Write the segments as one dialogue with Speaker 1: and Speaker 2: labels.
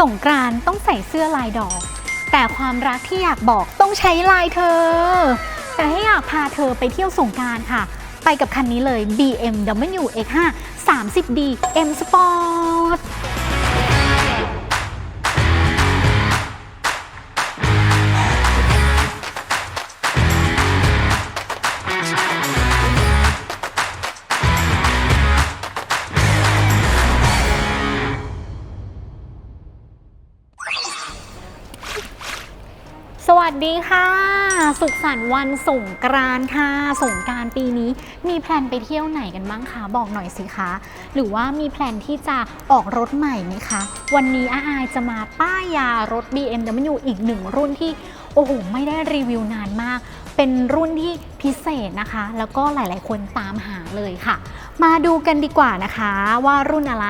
Speaker 1: สงกรานต์ต้องใส่เสื้อลายดอก แต่ความรักที่อยากบอกต้องใช้ลายเธอ แต่ถ้อยากพาเธอไปเที่ยวสงกรานค่ะ ไปกับคันนี้เลย BMW X5 30D M Sport วัสดีค่ะ สุขสันต์วันสงกรานต์ค่ะสงกรารปีนี้ มีแพลนไปเที่ยวไหนกันบ้างคะบอกหน่อยสิคะ หรือว่ามีแพลนที่จะออกรถใหม่ไหมคะ วันนี้อาอายจะมาป้ายยารถ BMW อีกหนึ่งรุ่นที่โอ้โหไม่ได้รีวิวนานมาก เป็นรุ่นที่พิเศษนะคะ แล้วก็หลายๆ คนตามหาเลยค่ะ มาดูกันดีกว่านะคะว่ารุ่นอะไร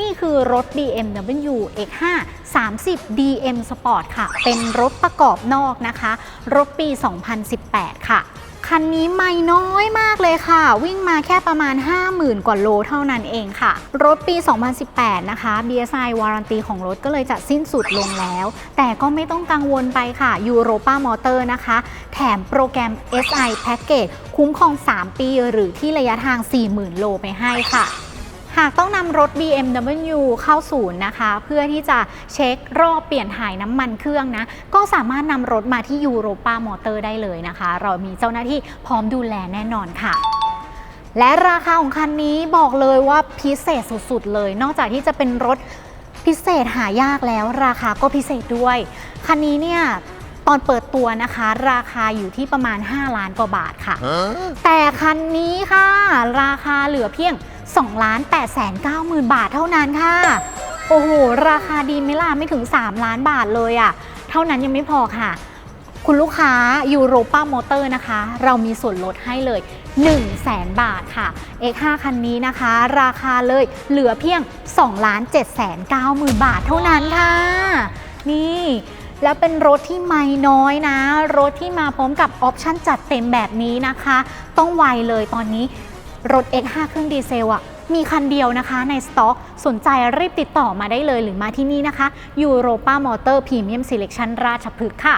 Speaker 1: นี่คือรถ BMW X5 30 DM Sport ค่ะ เป็นรถประกอบนอกนะคะ รถปี 2018 ค่ะ คันนี้ไม่น้อยมากเลยค่ะ วิ่งมาแค่ประมาณ 50,000 กว่าโลเท่านั้นเองค่ะ รถปี 2018 นะคะ BSI วารันตีของรถก็เลยจะสิ้นสุดลงแล้ว แต่ก็ไม่ต้องกังวลไปค่ะ Europa Motor นะคะ แถมโปรแกรม SI Package คุ้มครอง 3 ปีหรือที่ระยะทาง 40,000 โลไปให้ค่ะ หากต้องนำรถ BMW เข้าศูนย์นะคะ เพื่อที่จะเช็ครอบเปลี่ยนถ่ายน้ำมันเครื่องนะ ก็สามารถนำรถมาที่ยูโรปามอเตอร์ได้เลยนะคะ เรามีเจ้าหน้าที่พร้อมดูแลแน่นอนค่ะและราคาของคันนี้บอกเลยว่าพิเศษสุดๆเลย นอกจากที่จะเป็นรถพิเศษหายากแล้ว ราคาก็พิเศษด้วย คันนี้เนี่ยตอนเปิดตัวนะคะ ราคาอยู่ที่ประมาณ 5 ล้านกว่าบาทค่ะ แต่คันนี้ค่ะ ราคาเหลือเพียง 2ล้าน8แสน9หมื่นบาทเท่านั้นค่ะ โอ้โห ราคาดีไหม่ล่ะไม่ถึง 3 ล้านบาทเลยอะ่ะ เท่านั้นยังไม่พอค่ะ คุณลูกค้ายูโรป้ามอเตอร์นะคะ เรามีส่วนลดให้เลย 1 0 0 0 0แสนบาทค่ะ X5 คันนี้นะคะ ราคาเลยเหลือเพียง2ล้าน7แสน9หมื่นบาทเท่านั้นค่ะ นี่แล้วเป็นรถที่ไม่น้อยนะ รถที่มาพร้อมกับออปชั่นจัดเต็มแบบนี้นะคะ ต้องไวเลยตอนนี้ รถ X5 เครื่องดีเซลอะมีคันเดียวนะคะในสต็อก สนใจรีบติดต่อมาได้เลยหรือมาที่นี่นะคะ Europa Motor Premium Selection ราชพฤกษ์ค่ะ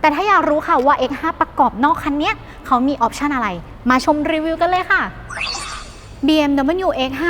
Speaker 1: แต่ถ้าอยากรู้ค่ะว่า X5 ประกอบนอกคันเนี้ยเขามีออปชันอะไร มาชมรีวิวกันเลยค่ะ BMW X5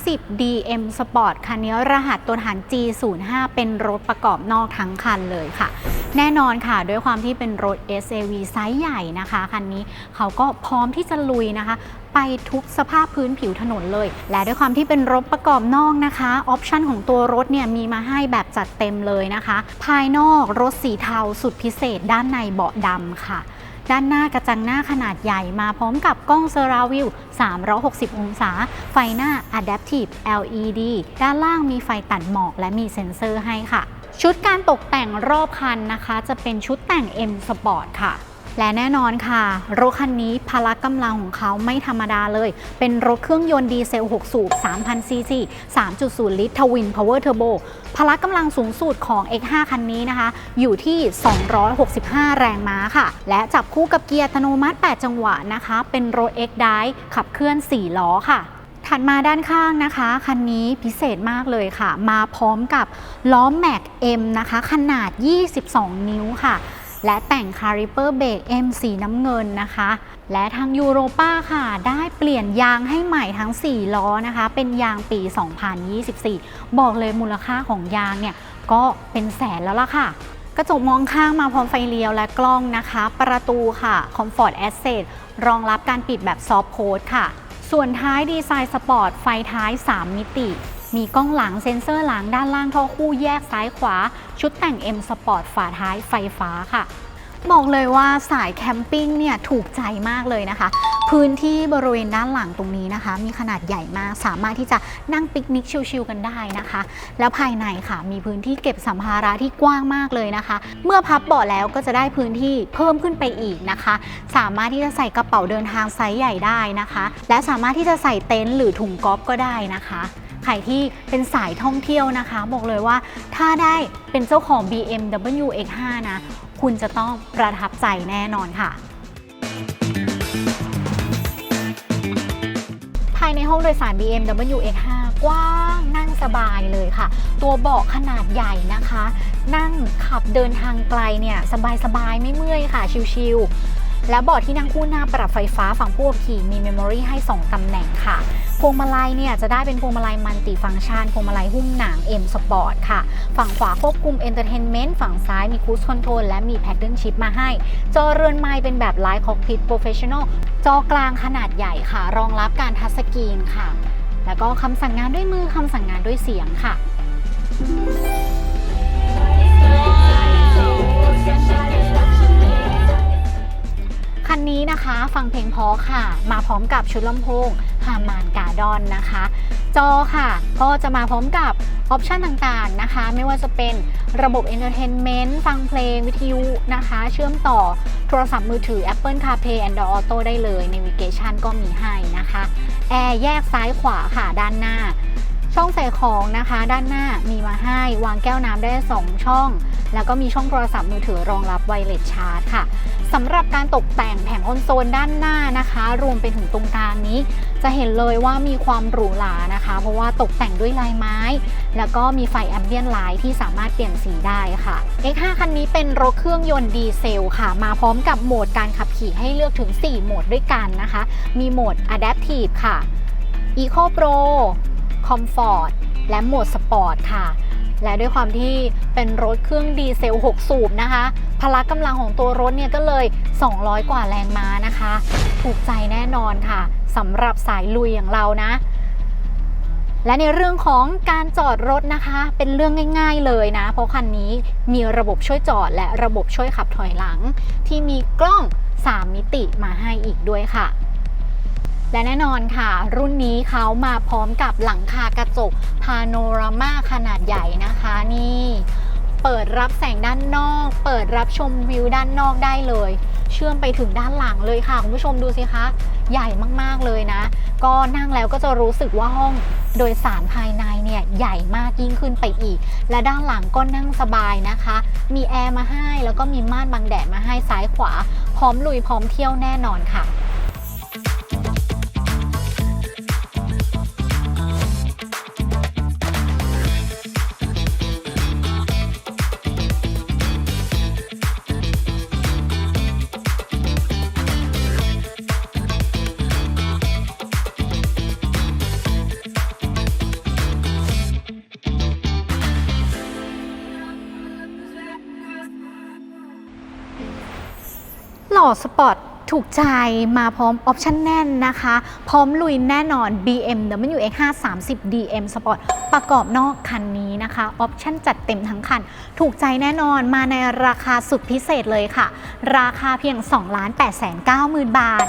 Speaker 1: 30 DM Sport คันนี้รหัสตัวฐาน G05 เป็นรถประกอบนอกทั้งคันเลยค่ะ แน่นอนค่ะ ด้วยความที่เป็นรถ SAV ไซส์ใหญ่นะคะ คันนี้เขาก็พร้อมที่จะลุยนะคะ ไปทุกสภาพพื้นผิวถนนเลย และด้วยความที่เป็นรถประกอบนอกนะคะออปชันของตัวรถเนี่ยมีมาให้แบบจัดเต็มเลยนะคะ ภายนอกรถสีเทาสุดพิเศษ ด้านในเบาะดำค่ะด้านหน้ากระจังหน้าขนาดใหญ่มาพร้อมกับกล้องเซราวิว 360 องศา ไฟหน้า Adaptive LED ด้านล่างมีไฟตัดหมอกและมีเซ็นเซอร์ให้ค่ะ ชุดการตกแต่งรอบคันนะคะ จะเป็นชุดแต่ง M Sport ค่ะ และแน่นอนค่ะ รถคันนี้พละกำลังของเขาไม่ธรรมดาเลย เป็นรถเครื่องยนต์ดีเซล 6 สูบ 3,000 ซีซี 3.0 ลิตรทวินพาวเวอร์เทอร์โบพละกำลังสูงสุดของ X5 คันนี้นะคะ อยู่ที่ 265 แรงม้าค่ะ และจับคู่กับเกียร์อัตโนมัติ 8 จังหวะนะคะ เป็นรถ X Drive ขับเคลื่อน 4 ล้อค่ะถัดมาด้านข้างนะคะ คันนี้พิเศษมากเลยค่ะ มาพร้อมกับล้อแม็ก M นะคะ ขนาด 22 นิ้วค่ะ และแต่งคาริเปอร์เบรก M สีน้ำเงินนะคะ และทางยูโรป้าค่ะ ได้เปลี่ยนยางให้ใหม่ทั้ง 4 ล้อนะคะ เป็นยางปี 2024 บอกเลยมูลค่าของยางเนี่ย ก็เป็นแสนแล้วล่ะค่ะ กระจกมองข้างมาพร้อมไฟเลี้ยวและกล้องนะคะ ประตูค่ะ Comfort Access รองรับการปิดแบบซอฟโค้ดค่ะ ส่วนท้ายดีไซน์สปอร์ตไฟท้าย 3 มิติ มีกล้องหลังเซ็นเซอร์หลังด้านล่างท่อคู่แยกซ้ายขวา ชุดแต่ง M Sport ฝาท้ายไฟฟ้าค่ะ บอกเลยว่าสายแคมปิ้งเนี่ยถูกใจมากเลยนะคะ พื้นที่บริเวณด้านหลังตรงนี้นะคะ มีขนาดใหญ่มากสามารถที่จะนั่งปิกนิกชิลๆกันได้นะคะ แล้วภายในค่ะ มีพื้นที่เก็บสัมภาระที่กว้างมากเลยนะคะ เมื่อพับเบาะแล้วก็จะได้พื้นที่เพิ่มขึ้นไปอีกนะคะ สามารถที่จะใส่กระเป๋าเดินทางไซส์ใหญ่ได้นะคะ และสามารถที่จะใส่เต็นท์หรือถุงก๊อฟก็ได้นะคะ รที่เป็นสายท่องเที่ยวนะคะ บอกเลยว่าถ้าได้เป็นเจ้าของ BMW X5 นะ คุณจะต้องประทับใจแน่นอนค่ะภายในห้องโดยสาร BMW X5 กว้างนั่งสบายเลยค่ะ ตัวเบาะขนาดใหญ่นะคะ นั่งขับเดินทางไกลเนี่ย สบายๆ ไม่เมื่อยค่ะ ชิวๆ และเบาะที่นั่งคู่หน้าปรับไฟฟ้าฝั่งผู้ขับขี่มีเมมโมรีให้ 2 ตำแหน่งค่ะ พวงมาลัยเนี่ยจะได้เป็นพวงมาลัยมัลติฟังก์ชัน พวงมาลัยหุ้มหนัง M Sport ค่ะ ฝั่งขวาควบคุม Entertainment ฝั่งซ้ายมี Cruise Control และมี Paddle Shift มาให้ จอเรือนไม้เป็นแบบ Light Cockpit Professional จอกลางขนาดใหญ่ค่ะ รองรับการทัชสกรีนค่ะ แล้วก็คำสั่งงานด้วยมือคำสั่งงานด้วยเสียงค่ะ คันนี้นะคะ ฟังเพลงพราะค่ะ มาพร้อมกับชุดลำโพงฮามานการ์ดอนนะคะ จอค่ะ ก็จะมาพร้อมกับออปชันต่างๆนะคะ ไม่ว่าจะเป็นระบบ Entertainment ฟังเพลงวิทยุนะคะ เชื่อมต่อโทรศัพท์มือถือ Apple CarPlay Android Auto ได้เลย Navigation ก็มีให้นะคะ แอร์แยกซ้ายขวาค่ะด้านหน้า ช่องใส่ของนะคะ ด้านหน้ามีมาให้ วางแก้วน้ำได้ 2 ช่อง แล้วก็มีช่องโทรศัพท์มือถือรองรับไวเลสชาร์จค่ะสำหรับการตกแต่งแผงคอนโซลด้านหน้านะคะ รวมไปถึงตรงกลางนี้ จะเห็นเลยว่ามีความหรูหรานะคะ เพราะว่าตกแต่งด้วยลายไม้ แล้วก็มีไฟแอมเบียนไลท์ที่สามารถเปลี่ยนสีได้ค่ะ X5 คันนี้เป็นรถเครื่องยนต์ดีเซลค่ะ มาพร้อมกับโหมดการขับขี่ให้เลือกถึง 4 โหมดด้วยกันนะคะ มีโหมด Adaptive ค่ะ Eco Pro Comfort และโหมด Sport ค่ะ และด้วยความที่เป็นรถเครื่องดีเซล 6 สูบนะคะ พละกำลังของตัวรถเนี่ยก็เลย 200 กว่าแรงม้านะคะ ถูกใจแน่นอนค่ะสำหรับสายลุยอย่างเรานะ และในเรื่องของการจอดรถนะคะ เป็นเรื่องง่าย ๆเลยนะ เพราะคันนี้มีระบบช่วยจอดและระบบช่วยขับถอยหลัง ที่มีกล้อง 3 มิติมาให้อีกด้วยค่ะ และแน่นอนค่ะ รุ่นนี้เขามาพร้อมกับหลังคากระจกพาโนรามาขนาดใหญ่นะคะนี่เปิดรับแสงด้านนอก เปิดรับชมวิวด้านนอกได้เลย เชื่อมไปถึงด้านหลังเลยค่ะ คุณผู้ชมดูสิคะ ใหญ่มากๆเลยนะ ก็นั่งแล้วก็จะรู้สึกว่าห้องโดยสารภายในเนี่ยใหญ่มากยิ่งขึ้นไปอีก และด้านหลังก็นั่งสบายนะคะ มีแอร์มาให้แล้วก็มีม่านบังแดดมาให้ซ้ายขวา พร้อมลุยพร้อมเที่ยวแน่นอนค่ะ หล่อสปอร์ตถูกใจมาพร้อมออปชั่นแน่นนะคะ พร้อมลุยแน่นอน BMW X5 30 DM Sport ประกอบนอกคันนี้นะคะออปชั่นจัดเต็มทั้งคัน ถูกใจแน่นอนมาในราคาสุดพิเศษเลยค่ะ ราคาเพียง 2 8 9 0 0 0 0 บาท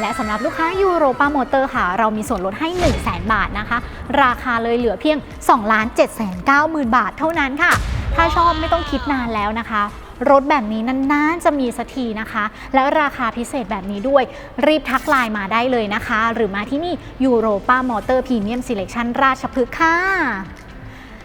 Speaker 1: และสำหรับลูกค้ายูโรปามอเตอร์ค่ะ เรามีส่วนลดให้ 1 0 0 0 0แบาทนะคะ ราคาเลยเหลือเพียง 2 7 9 0 0 0 0 บาทเท่านั้นค่ะ ถ้าชอบไม่ต้องคิดนานแล้วนะคะ รถแบบนี้นานๆจะมีสักทีนะคะ แล้วราคาพิเศษแบบนี้ด้วย รีบทักไลน์มาได้เลยนะคะ หรือมาที่นี่ยูโรป้ามอเตอร์พรีเมียมซีเลคชั่นราชพฤกษ์ค่ะ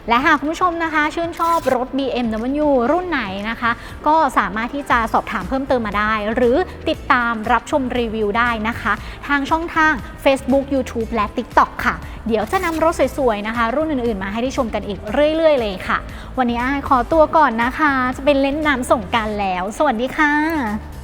Speaker 1: และหากคุณผู้ชมนะคะ ชื่นชอบรถ BMW รุ่นไหนนะคะ ก็สามารถที่จะสอบถามเพิ่มเติมมาได้ หรือติดตามรับชมรีวิวได้นะคะ ทางช่องทาง Facebook YouTube และ TikTok ค่ะ เดี๋ยวจะนำรถสวยๆนะคะ รุ่นอื่นๆ มาให้ได้ชมกันอีกเรื่อย ๆ เลยค่ะ วันนี้อ้ายขอตัวก่อนนะคะ จะเป็นเล่นน้ำส่งกรารแล้ว สวัสดีค่ะ